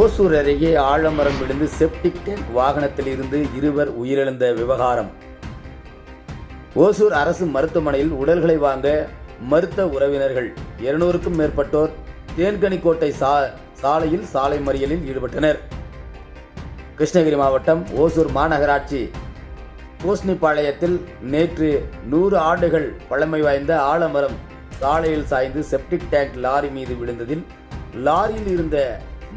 ஓசூர் அருகே ஆழமரம் விழுந்து septic tank வாகனத்தில் இருந்து இருவர் உயிரிழந்த விவகாரம். ஓசூர் அரசு மருத்துவமனையில் உடல்களை வாங்க மருத்துவ உறவினர்கள் இருநூறுக்கும் மேற்பட்டோர் தேன்கனிக்கோட்டை சா சாலையில் சாலை மறியலில் ஈடுபட்டனர். கிருஷ்ணகிரி மாவட்டம் ஓசூர் மாநகராட்சி பூசணிப்பாளையத்தில் நேற்று நூறு ஆண்டுகள் பழமை வாய்ந்த ஆலமரம் சாலையில் சாய்ந்து செப்டிக் டேங்க் லாரி மீது விழுந்ததில் லாரியில் இருந்த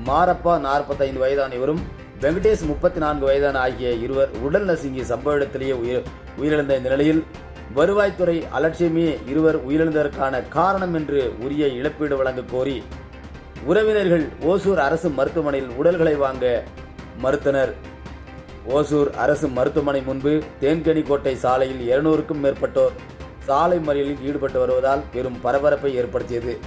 மாரப்பா நாற்பத்தைந்து வயதான இவரும் வெங்கடேஷ் முப்பத்தி நான்கு வயதான ஆகிய இருவர் உடல் நசுங்கி சம்பவ இடத்திலேயே உயிர் உயிரிழந்த இந்த நிலையில் வருவாய்த்துறை அலட்சியமே இருவர் உயிரிழந்ததற்கான காரணம் என்று உரிய இழப்பீடு வழங்க கோரி உறவினர்கள் ஓசூர் அரசு மருத்துவமனையில் உடல்களை வாங்க மறுத்தனர். ஓசூர் அரசு மருத்துவமனை முன்பு தேன்கனிக்கோட்டை சாலையில் இருநூறுக்கும் மேற்பட்டோர் சாலை மறியலில் ஈடுபட்டு வருவதால் பெரும் பரபரப்பை ஏற்படுத்தியது.